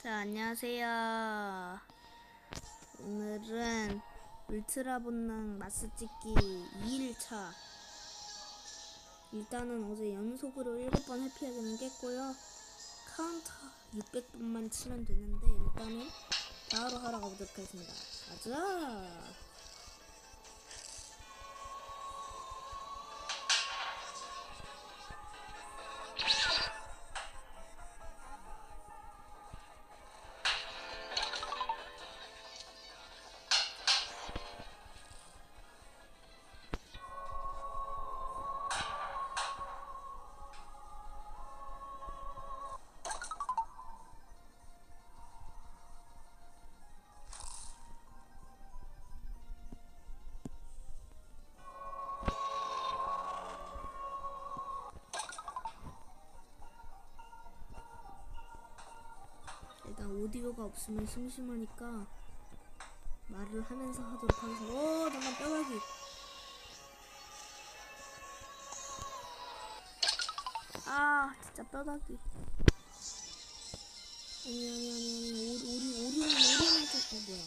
자, 안녕하세요. 오늘은 울트라 본능 마스 찍기 2일차. 일단은 어제 연속으로 7번 해피하기는 깼고요. 카운터 600번만 치면 되는데 일단은 바로 하러 가보도록 하겠습니다. 가자! 오디오가 없으면 심심하니까 말을 하면서 하도록 하겠습니다. 오, 잠깐 뼈가기. 아, 진짜 뼈다귀. 아니, 아니, 아니, 아니. 오리, 오리, 오리는, 오리는 좀, 어, 뭐야.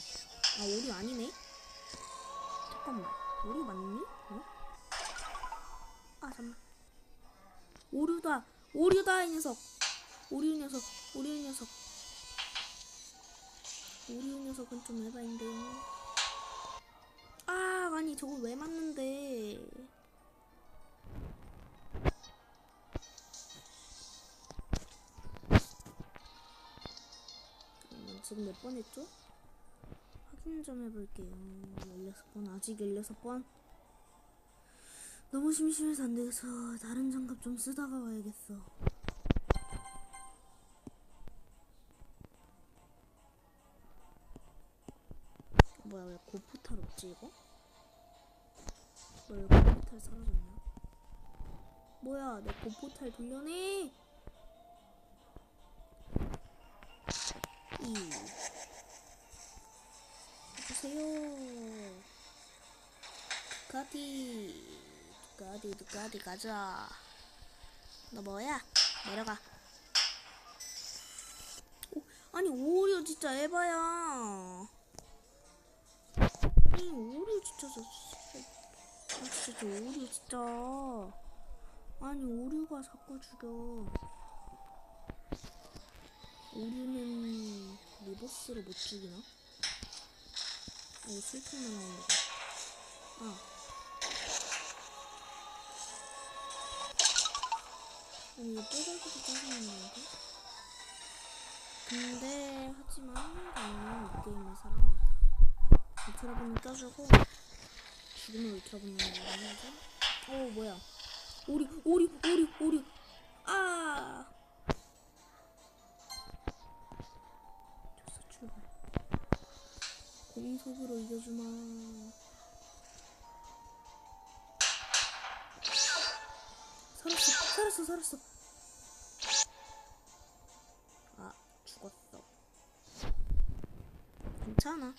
아, 오리 아니네? 잠깐만. 오리 맞니? 어? 아, 잠깐만. 오류다. 오류다, 이 녀석. 오류 녀석. 오류 녀석. 오류 녀석은 좀 에바인데요. 아, 아니, 저걸 왜 맞는데. 잠깐만, 지금 몇 번 했죠? 확인 좀 해볼게요. 16번, 아직 16번. 너무 심심해서 안 되겠어. 다른 장갑 좀 쓰다가 와야겠어. 사라졌냐? 뭐야, 내 고포탈 돌려내! 이. 보세요. 두카티. 두카티, 두카티, 가자. 너 뭐야? 내려가. 오, 아니, 오류 진짜 에바야. 아니, 오류 진짜, 진짜, 저 오류 진짜. 아니, 오류가 자꾸 죽여. 오류는 리버스를 못 죽이나? 아, 이거 슬픔만 거. 아. 아니, 이거 뽀글뽀글 짜증나는 건가? 근데, 하지만, 저는 이 게임을 사랑합니다. 울트라본을 껴주고, 울트라본을 해야죠. 어, 뭐야. 오리, 오리, 오리, 오리. 아! 졌어, 출발. 공속으로 이겨주마. 살았어, 살았어, 살았어. 아, 죽었어. 괜찮아.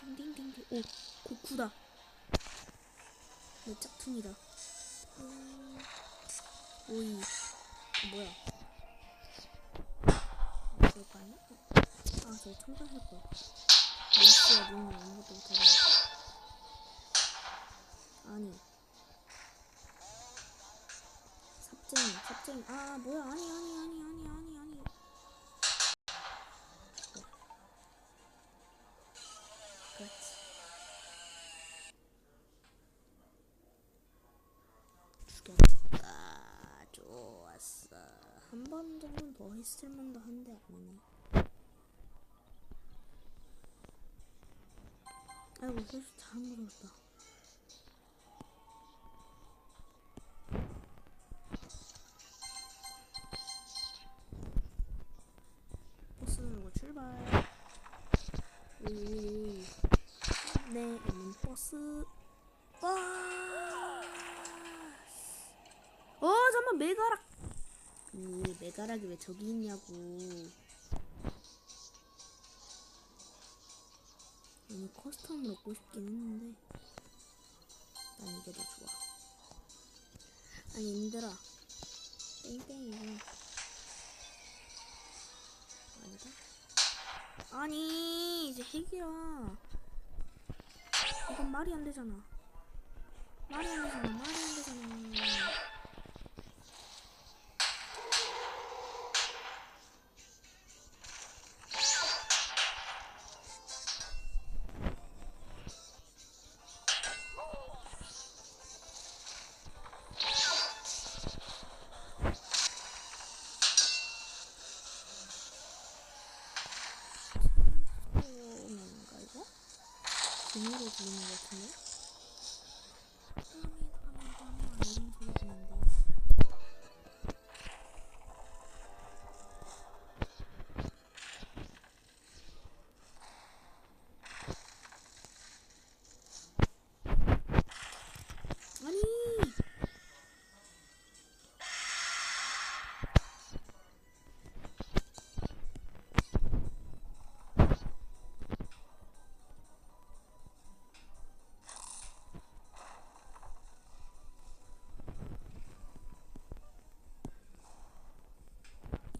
띵띵띵띵. 오, 고쿠다. 내 짝퉁이다. 음, 오이. 어, 뭐야? 아, 그거 아니야? 어. 아, 저거 참가할 거야. 레이스야, 눈이 아무것도 못하네. 아니. 삽쟁이, 삽쟁이. 아, 뭐야. 아니, 아니, 한번 정도는 더 했을 만도 한데 아니네. 아이고, 벌써 잘못 들었다. 버스 누르고 출발. 오, 네, 오는 버스. 와. 어, 잠만 메가락. 이 메가락이 왜 저기 있냐고. 아니 커스텀을 얻고 싶긴 했는데 난 이게 더 좋아. 아니 님들아 땡땡이고 아니다. 아니 이제 핵이야. 이건 말이 안 되잖아. 말이 안 되잖아. 말이 안 되잖아. Numarasını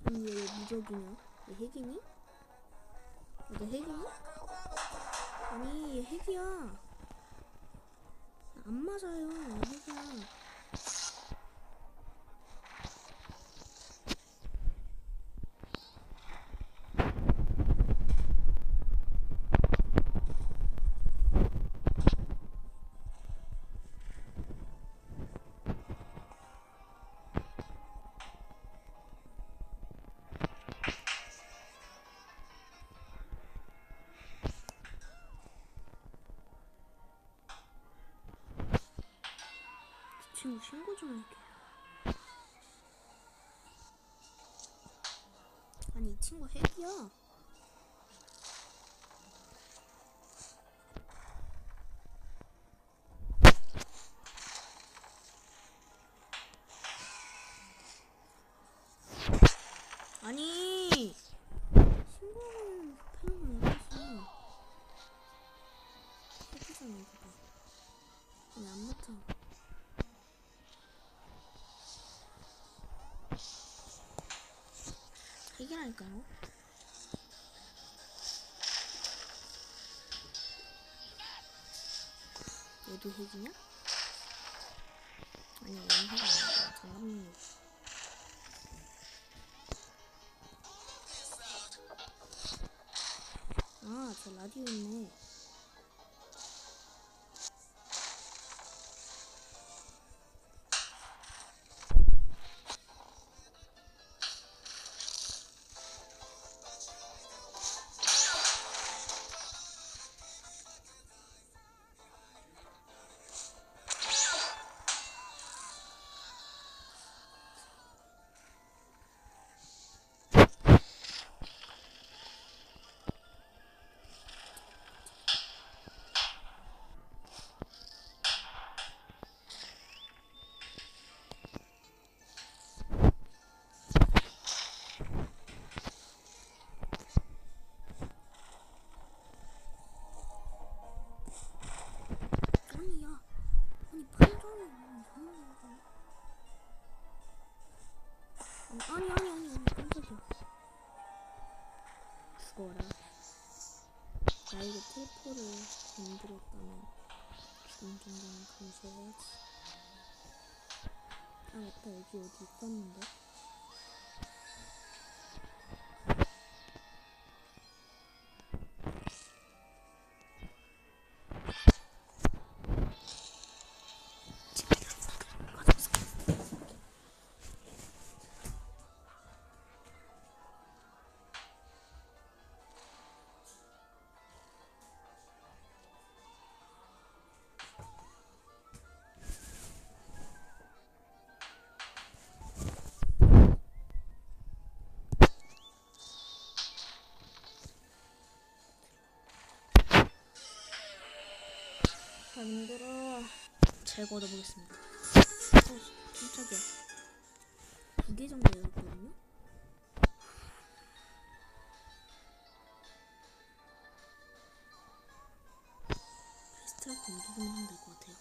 아니 얘왜 무적이냐? 얘 핵이니? 얘 핵이니? 아니 얘 핵이야 안 맞아요 얘 핵이야 이 친구 신고 좀 할게 아니 이 친구 핵이야 핵이라니까요 얘도 핵이냐? 아니 얘는 핵이 아니고 장갑님 아, 저 라디오 있네. 정도는 감수해야지. 아 맞다 여기 어디 있었는데? 힘들어. 잘 걷어보겠습니다. 어, 깜짝이야. 두 개 정도 열었거든요? 패스트라고 옮기기만 하면 될 것 같아요.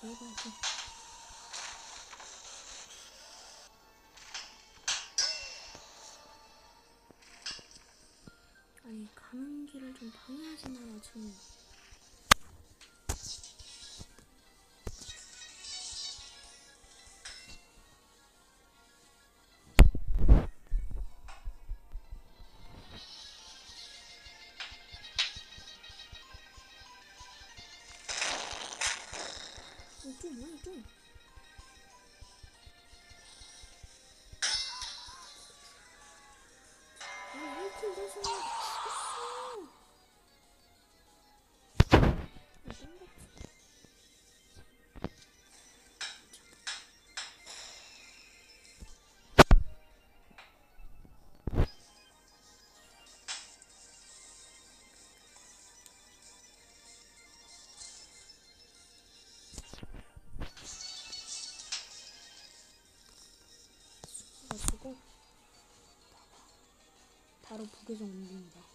제발 좀. 아니 가는 길을 좀 방해하지 지 금. 어, 좀 많이 좀. 아니 이렇게 바로 부계정 옮깁니다.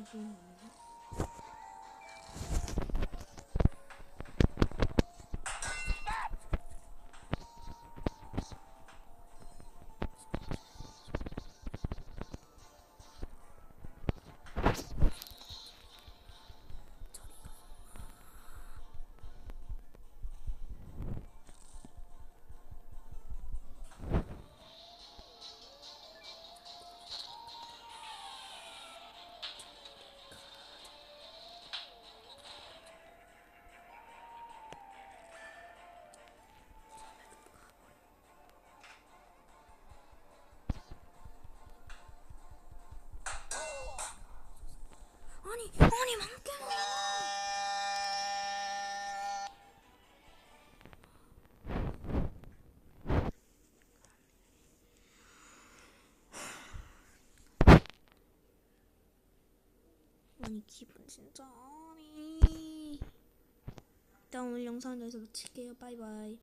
아 아니 기분 진짜 아니. 일단 여기서 마칠게요. 바이바이.